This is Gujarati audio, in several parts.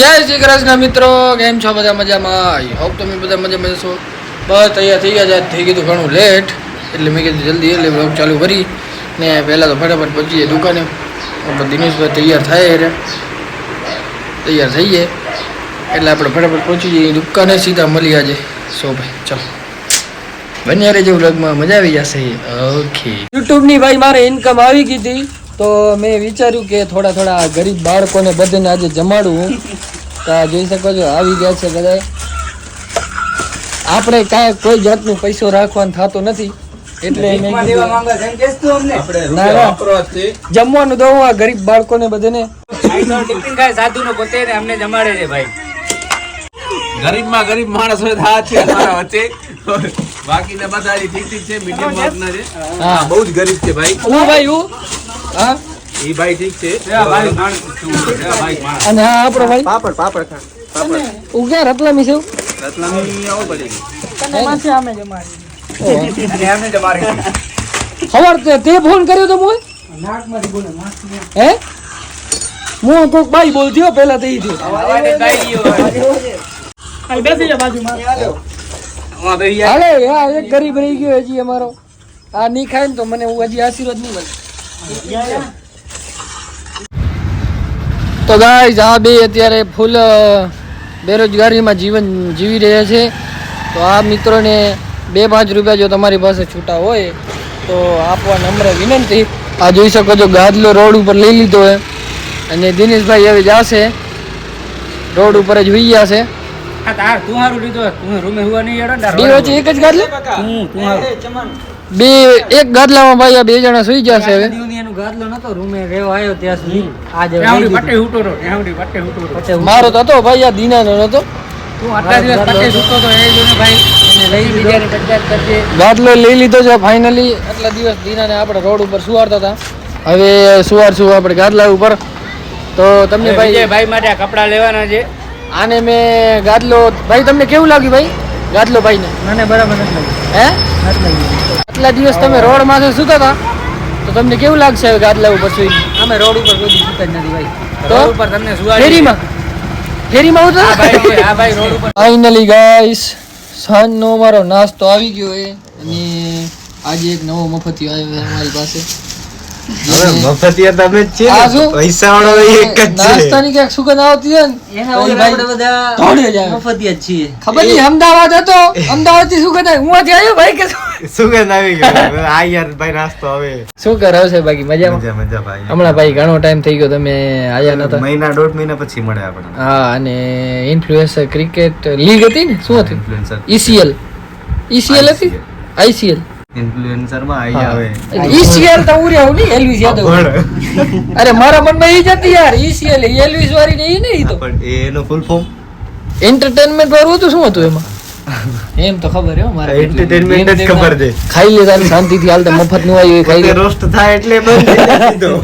જય શ્રી કૃષ્ણ મિત્રો, કેમ છો બધા મજામાં? આઈ હોપ તમે બધા મજામાં છો બસ તૈયાર થઈ ગયા થઈ ગયું ઘણું લેટ એટલે મેં કીધું જલ્દી, એટલે બ્લોગ ચાલુ કરી. ને પહેલાં તો ફટાફટ પહોંચીએ દુકાને. દિનેશભાઈ તૈયાર થાય રે તૈયાર થઈએ. એટલે આપણે ફટાફટ પહોંચી જઈએ દુકાને સીધા મળી આજે. સો ભાઈ, ચાલો. બન્યા રહેજો વ્લોગમાં મજા આવી જશે. ઓકે યુટ્યુબની ભાઈ મારે ઇન્કમ આવી ગઈ હતી. તો મેં વિચાર્યું કે થોડા થોડા ગરીબ બાળકોને બધાને આજે જમાડું. તો જોઈ શકો છો આવી ગયા છે બધા આપણે કાંઈ કોઈ જાતનું પૈસો રાખવાનું થતું નથી. એટલે જમવાનું દઉં આ ગરીબ બાળકોને બધાને. અમને જમાડે છે ભાઈ. ગરીબમાં ગરીબ માણસ હોય તો આ છે અમારા વચ્ચે. બાકીના બધા ઠીક ઠીક છે મીડિયમ વર્ગના છે. હા. બહુ જ ગરીબ છે ભાઈ. હું ભાઈ હું? હા? એ ભાઈ ઠીક છે. ભાઈ. ભાઈ માણસ. અને હા આપણો ભાઈ? પાપડ પાપડ ખા હું ક્યાં રતલામી છું? રતલામી આવો પડી. ખબર તે તે ફોન કર્યો તો મોય હે? હું કોક બાઈ બોલતી હો પહેલા તો ઈ થયો. હાલે. આ એક ગરીબ રહી ગયો હજી અમારો. આ નહીં ખાય ને તો મને હું હજી આશીર્વાદ નહીં મળે. તો ગાઈઝ આ બે અત્યારે ફૂલ બેરોજગારીમાં જીવન જીવી રહ્યા છે. તો આ મિત્રોને બે પાંચ રૂપિયા જો તમારી પાસે છૂટા હોય તો આપવા નમ્ર વિનંતી. આ જોઈ શકો છો ગાદલો રોડ ઉપર લઈ લીધો હોય અને દિનેશભાઈ હવે જાશે. રોડ ઉપર જ હોઈ ગયા છે. તું સારું લીધો. તું રૂમે હોવા નહીં એક જ ગાદલો? તું તું હારું. બે એક ગાદલામાં ભાઈ આ બે જણા સુઈ જશે હવે. એનું ગાદલો નતો રૂમે રહેવા આવ્યો ત્યાં સુધી. આજે પટ્ટે પટ્ટે મારો તો હતો ભાઈ આ દીનાનો નતો. તું આટલા દિવસ પટ્ટે સૂતો તો એ જોને ભાઈ. એને લઈ બીજાની પંચાયત કરજે. ગાદલો લઈ લીધો છે ફાઇનલી આટલા દિવસ દીનાને આપણે રોડ ઉપર સુવારતા હતા. હવે સુવાર સુવા આપણે ગાદલા ઉપર. તો તમને ભાઈ ભાઈ ભાઈ માટે કપડા લેવાના છે. આને મેં ગાદલો ભાઈ તમને કેવું લાગ્યું ભાઈ? ગાદલો ભાઈને? મને બરાબર નથી હે? આટલા દિવસ તમે રોડમાં સુતા હતા તો તમને કેવું લાગશે હવે ગાદલા ઉપર સુઈ અમે રોડ ઉપર કોઈ સૂતા જ નથી ભાઈ. તો? ઉપર તમને સુવાડી ફેરીમાં? ઉતરા? ભાઈ આ ભાઈ રોડ ઉપર. ફાઇનલી ગાઈસ સાંજનો અમારો નાસ્તો આવી ગયો એ અને આજે એક નવો મફતિયો આવ્યો અમારી પાસે. મફતિયા તમે જ આ પૈસા વાળો એક નાસ્તાની ક્યાંક સુગંધ આવતી હોય ને એના વગર આપણે બધા દોડે જાય. મફતિયા છીએ. ખબર નહીં અમદાવાદ હતો? અમદાવાદથી સુગંધ આવી હું અહીંથી આવ્યો ભાઈ કે સુગંધ આવી ગયો આ યાર ભાઈ નાસ્તો હવે. શું કરે છે બાકી? મજામાં? મજા મજા ભાઈ. હમણાં ભાઈ ઘણો ટાઈમ થઈ ગયો તમે આયા નતા. મહિના દોઢ મહિના પછી મળે આપણે હા અને ઇન્ફ્લુએન્સર ક્રિકેટ લીગ હતી ને? શું હતી? ઇન્ફ્લુએન્સર ઈસીએલ ઈસીએલ હતી? આઈસીએલ ઇન્ફ્લુએન્સરમાં આઈ આવે ઈસીએલ તો ઉર્યા હું નહીં એલવીસ યાદવ અરે મારા મનમાં ઈ જ હતી યાર ઈસીએલ એલવીસ વાળી ને ઈ ને તો. પણ એનું ફૂલ ફોર્મ એન્ટરટેનમેન્ટ વાળું હતું શું હતું એમાં? એમ તો ખબર હે મારે જ ખબર છે. ખાઈ લે તારી શાંતિથી હાલતો મફતનું આવ્યું ખાઈ લે. રોસ્ટ થાય એટલે બંધ.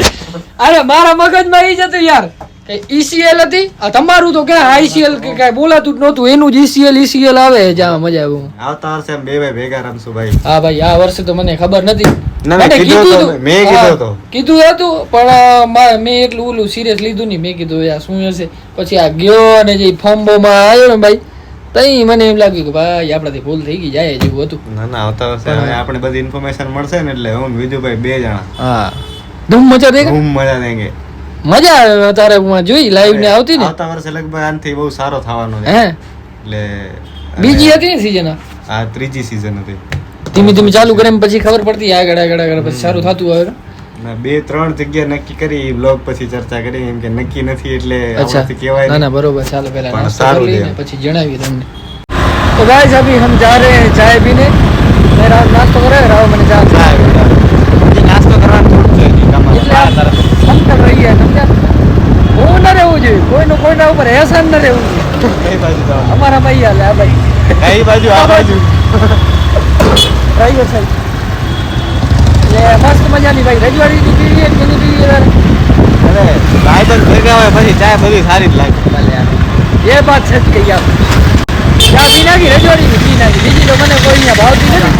અરે મારા મગજમાં ઈ જ હતું યાર. ઈસીએલ હતી? આ તમારું તો કે આઈસીએલ કે કઈ બોલાતું જ નહોતું. એનું જ ઈસીએલ ઈસીએલ આવે જ્યાં મજા આવે આવતા વર્ષે બે ભાઈ ભેગા રમશું ભાઈ. હા ભાઈ આ વર્ષે તો મને ખબર નથી. મેં કીધું હતું. પણ એટલું ઓલું સિરિયસ લીધું નહીં. મેં કીધું યાર શું હશે? પછી આ ગયો અને જે ફોમ્બોમાં આવ્યો ને ભાઈ તઈ મને એમ લાગ્યું કે ભાઈ આપણાથી ભૂલ થઈ ગઈ જાય જેવું હતું. ના ના આવતા વર્ષે આપણે બધી ઇન્ફોર્મેશન મળશે ને એટલે હું વિજુભાઈ બે જણા. હા. ધૂમ મચા દેંગે મજા આવે અત્યારે હું જોઈ લાઈવ ને આવતી ને. આવતા વર્ષે લગભગ આનથી બહુ સારો થવાનો છે. એટલે બીજી હતી ને સીઝન આ? ત્રીજી સીઝન હતી. ધીમે ધીમે ચાલુ કરે પછી ખબર પડતી આગળ આગળ આગળ પછી સારું થતું આવે બે ત્રણ જગ્યા નક્કી કરી બ્લોગ પછી ચર્ચા કરી એમ કે નક્કી નથી એટલે આમાંથી કહેવાય ના ના બરોબર ચાલો પહેલા નાસ્તો કરી લઈએ પછી જણાવી તમને. તો ગાઈસ અભી હમ જા રહે હૈ ચાય પીને. મેરા નાસ્તો કરાવે રાવ મને ચા ચાય નાસ્તો કરવાનું થોડું જોઈએ એટલે જોઈએ કોઈનું કોઈના ઉપર એહસાન ન રહેવું કઈ બાજુ? અમારા ભાઈ હાલે આ ભાઈ. કઈ બાજુ આ બાજુ. ડ્રાઈવર સાહેબ એટલે મસ્ત મજાની ભાઈ. રજવાડી પીવીએ કે નહીં પીવીએ અરે ભાઈબંધ ભેગા હોય પછી ચાય બધી સારી જ લાગે. એ વાત સચ કહી આપ. ચા પી નાખી રજવાડી પી નાખી. બીજી તો મને કોઈ અહીંયા ભાવતી નથી.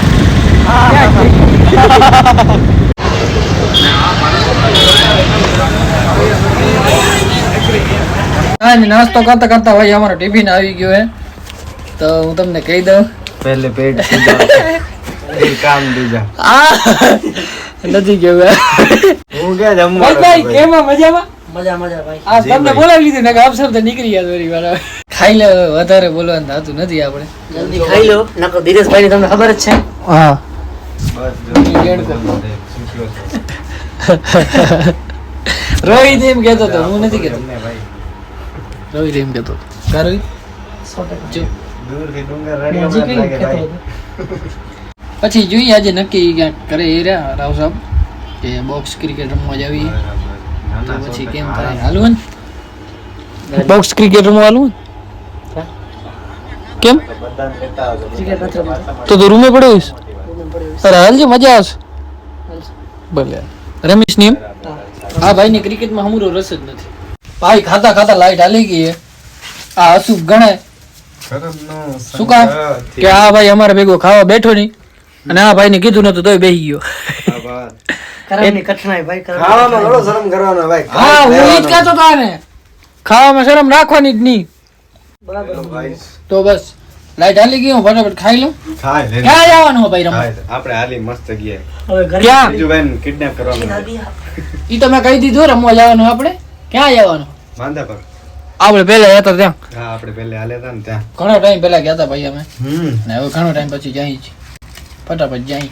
હા અને નાસ્તો કરતા કરતા ભાઈ અમારો ટિફિન આવી ગયો હે. તો હું તમને કહી દઉં. પહેલે પેટ કામ બીજા નથી ગયું હું કે જમવા ભાઈ કેમાં મજામાં? નીકળી ગયા દોરી ખાઈ લે વધારે બોલવાનું થતું નથી આપણે. ખાઈ લો ખબર જ છે. હા. રોહિત એમ કેતો હતો હું નથી કહેતો. રવિ એમ કહેતો કા રવિ? પછી જોઈએ આજે નક્કી ક્યાંક કરે એ રહ્યા રાવ સાહેબ કે બોક્સ ક્રિકેટ રમવા જવી. તો પછી કેમ થાય? હાલવું બોક્સ ક્રિકેટ રમવા હાલવું કેમ? તો તું રૂમે પડ્યો હોઈશ? અરે હાલજે મજા આવશે? ભલે. રમેશની એમ આ ભાઈને ક્રિકેટમાં હમરો રસ જ નથી. ભાઈ ખાતા ખાતા લાઈટ હાલી ગઈ આ અશુભ ગણાય શું કામ? કે આ ભાઈ અમારે ભેગો ખાવા બેઠો નહીં. અને આ ભાઈ ને કીધું નતું તોય બેહી ગયો. ખાવામાં શરમ કરવાનો ભાઈ. હા હું ઈ જ કહેતો હતો આને. ખાવામાં શરમ રાખવાની જ નહીં. તો બસ લાઈટ હાલી ગઈ હું ફટાફટ ખાઈ લઉં. ક્યાં જવાનું ભાઈ આપણે હાલી મસ્ત જગ્યાએ. હવે ક્યાં? બીજું ભાઈ કિડનેપ કરવાનું ઈ તમે કહી દીધું રમવા જવાનું આપણે. ક્યાં જવાનું? માંદા પર આપણે પહેલા હતા ત્યાં. હા આપણે પહેલા હાલે હતા ને ત્યાં. ઘણો ટાઈમ પહેલા ગયા હતા ભાઈ અમે. હમ. ને હવે ઘણો ટાઈમ પછી જાય છે ફટાફટ જાય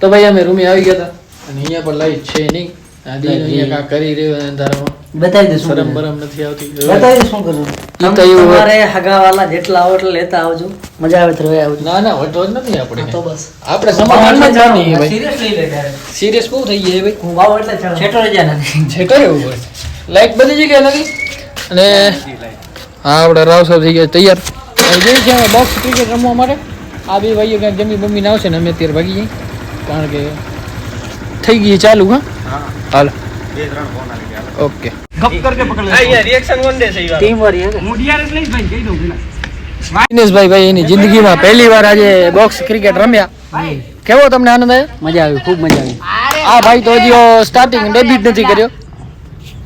તો ભાઈ અમે રૂમે આવી ગયા હતા. અને અહીંયા પણ લાઈટ છે નહીં. આ અહીંયા કાંઈક કરી રહ્યો અંધારામાં. બતાવી દે શરમ બરમ નથી આવતી. બતાવી દે શું કરવું ઈ તો એવું હોય. તમારે હગાવાલા જેટલા આવો એટલે લેતા આવજો. મજા આવે તો આવજો. ના ના વટો જ નથી આપણે. તો બસ. આપણે સમાધાનમાં જ સિરિયસ લઈ લે સિરિયસ બહુ થઈ ગયા ભાઈ. હું વાવ એટલે છેટો રહી જાય છેટો રહેવું પડે લાઈટ બધી જગ્યાએ નથી અને હા આપણે રાવ સાહેબ થઈ ગયા તૈયાર. આવી જઈએ છીએ અમે બોક્સ ક્રિકેટ રમવા માટે. આ બે ભાઈઓ ક્યાંક જમી બમીને આવશે ને અમે અત્યારે ભાગી જઈએ. કારણ કે થઈ ગઈ ચાલુ હા? હાલ. ઓકે ગપ કરકે પકડ લે રિએક્શન વન ડે છે યાર ટીમ વાળી હે પેલા. દિનેશભાઈ ભાઈ એની જિંદગીમાં પહેલી વાર આજે બોક્સ ક્રિકેટ રમ્યા. કેવો તમને આનંદ આવ્યો? મજા આવી ખૂબ મજા આવી. આ ભાઈ તો હજી સ્ટાર્ટિંગ ડેબ્યુટ નથી કર્યો.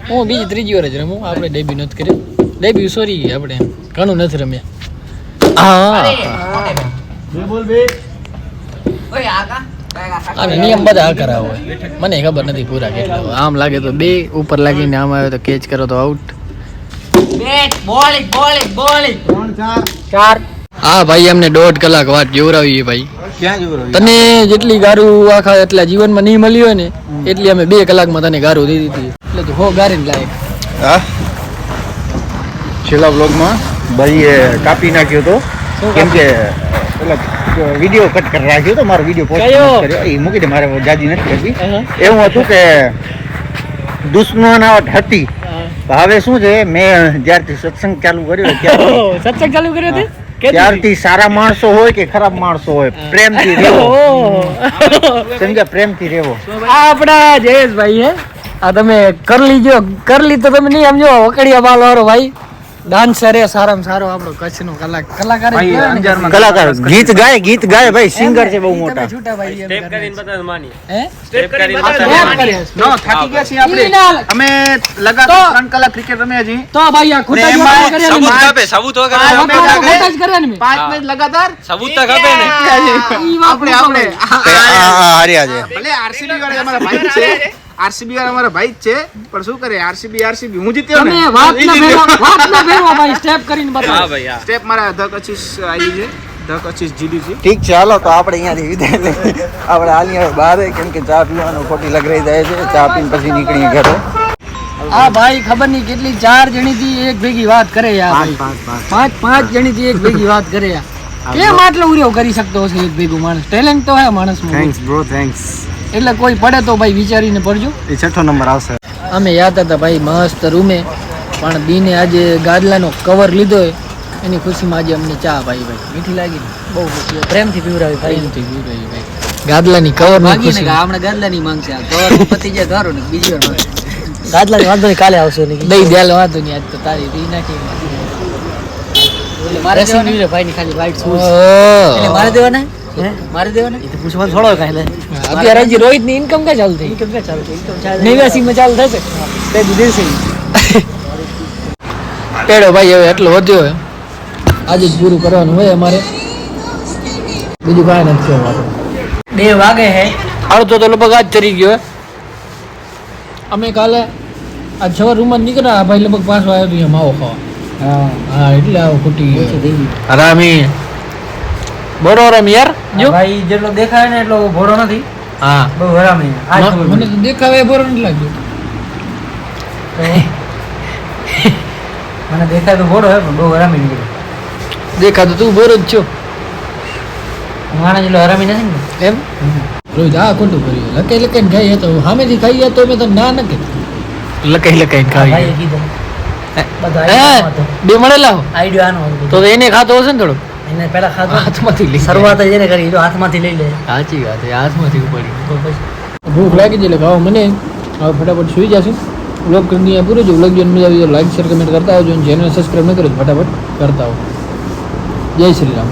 હું બીજી ત્રીજી વાર જ રમું. આપણે ડેબ્યુ નથી કર્યો. ડેબ્યુ સોરી આપણે ઘણું નથી રમ્યા. હા. અને નિયમ બધા આ કરાવો. હોય મને ખબર નથી પૂરા કેટલા આમ લાગે તો બે ઉપર લાગીને આમ આવે તો કેચ કરો તો આઉટ હા ભાઈ અમને દોઢ કલાક વાત જોવરાવી ભાઈ. તને જેટલી ગારું આખા એટલા જીવનમાં નહીં મળી હોય ને એટલી અમે બે કલાકમાં તને ગારું દીધી. હતી એટલે તું હો ગારીને લાયક હા? છેલ્લા બ્લોગમાં ભાઈએ કાપી નાખ્યો તો. કેમ કે વીડિયો કટ કરી રાખ્યો તો મારો વીડિયો પોસ્ટ કર્યો. એ મૂકી દે મારે જાજી નથી કરવી. એવું હતું કે દુશ્મનાવટ હતી. હવે શું છે મેં જ્યારથી સત્સંગ ચાલુ કર્યો સત્સંગ ચાલુ કર્યો ત્યારથી સારા માણસો હોય કે ખરાબ માણસો હોય પ્રેમથી રહેવો. સમજ્યા? પ્રેમથી રહેવો. આ આપણા જયેશભાઈ હે આ તમે કરલી લીજો કરી તો તમે નહીં સમજો વકડિયા બાલ વાળો ભાઈ ડાન્સર એ સારામાં સારો આપણો કચ્છનો કલા કલાકાર જ. કલાકાર ગીત ગાય ગીત ગાય ભાઈ સિંગર છે બહુ મોટા. છૂટા ભાઈ સ્ટેપ કરીને બતાવો માની. હે? સ્ટેપ કરીને આ તો બતાવો એમ કરે છે. નો થાકી ગયા છીએ આપણે. અમે લગાતાર ત્રણ કલાક ક્રિકેટ રમ્યા છીએ. તો ભાઈ આ ખોટા કર્યા ને સબૂત આપે સબૂત વગર અમે ખોટા જ ને. મેચ લગાતાર. સબૂત તો આપે ને. આપણે આપણે આ હાર્યા છે ભલે આરસીબી વાળા અમારા ભાઈ છે. આરસીબી વાળા મારા ભાઈ જ છે પણ શું કરે આરસીબી આરસીબી હું જીત્યો ને? વાત ના ભેરો વાત ના ભેરો ભાઈ સ્ટેપ કરીને હા ભાઈ સ્ટેપ મારા ધ કચીસ આવી છે ધ કચીસ જીડી છે. ઠીક છે હાલો તો આપણે અહીંયાથી વિદાય લઈએ. આપણે હાલી હવે બહાર કેમ કે ચા પીવાનું ખોટી લગરાઈ જાય છે ચા પીને પછી નીકળીએ ઘરે. આ ભાઈ ખબર નહીં કેટલી ચાર જણી થી એક ભેગી વાત કરે યાર પાંચ પાંચ જણી થી એક ભેગી વાત કરે યાર કેમ આટલો ઉર્યો કરી શકતો હશે એક ભેગું માણસ? ટેલેન્ટ તો હે માણસમાં. બ્રો થેન્ક્સ એટલે કોઈ પડે તો ભાઈ વિચારીને પડજો એ છઠ્ઠો નંબર આવશે. અમે યાદ હતા ભાઈ મસ્ત રૂમે પણ બીને આજે ગાદલાનો કવર લીધો એની ખુશીમાં આજે અમને ચા ભાઈ ભાઈ. મીઠી લાગી બહુ. પ્રેમથી પીવરાવી પ્રેમથી પીવરાવી ભાઈ. ગાદલાની કવરની માગીને ખુશી. ગાદલાની માંગની આ કવર પતી જાય ધારો ને બીજી વાર ગાદલાની વાંધો નહીં કાલે આવશે નહીં. દઈ દેલ વાંધો નહીં આજ તો તારી રી નાખી. મારે દેવાના? ભાઈ ની ખાલી વાઈટ શૂઝ મારે દેવાના? મારે દેવાના? એ તો પૂછવાનું થોડો કાંઈ લે અત્યારે હજી રોહિતની ઇન્કમ ક્યાં ચાલુ થઈ ઇન્કમ ક્યાં ચાલુ ચાલુ. નેવ્યાસી માં ચાલુ થશે? બે દિવસે પેડો ભાઈ હવે એટલો વધ્યો હોય. આજે જ પૂરું કરવાનું હોય અમારે. બીજું કાંઈ નથી અમારે બે વાગે હે. અડધો તો લગભગ આજ ચરી ગયો. અમે કાલે આજ સવાર રૂમમાં નીકળ્યા ભાઈ લગભગ પાછો આવ્યો તો અહીંયા માવો ખાવા. હા. એટલે આવો ખૂટી ગયો થઈ. હરામી બરો રમી યાર જો. ભાઈ જેટલો દેખાય ને એટલો ભોળો નથી. હા. બહુ હરામી. મને તો દેખાવે બરો નથી લાગ્યો મને દેખાય તો હે પણ બહુ હરામી નીકળ્યો દેખાતો તું બોરો જ છો. માણસ એટલે હરામી નથી ને? એમ? રોજ આ ખોટું કર્યું લકાઈ લકાઈને ખાઈએ તો? સામેથી ખાઈએ તો મેં તો ના ન કીધું. લકાઈ લકાઈને ખાઈએ. બે મળેલા હો? આઈડિયો આનો હતો. તો તો એને ખાતો હશે ને થોડો એને પેલા ખાધો હાથમાંથી લઈ શરૂઆત જ એને કરી એ તો હાથમાંથી લઈ લે. સાચી વાત છે હાથમાંથી ઉપાડી તો પછી? ભૂખ લાગી છે એટલે ખાવા મને. હવે ફટાફટ સુઈ જશે. વ્લોગ કરી અહીંયા પૂરું. છે વ્લોગ જોઈને મજા આવી તો લાઈક શેર કમેન્ટ કરતા આવજો. ચેનલ સબસ્ક્રાઈબ ન કરો ફટાફટ કરતા આવો જય શ્રી રામ.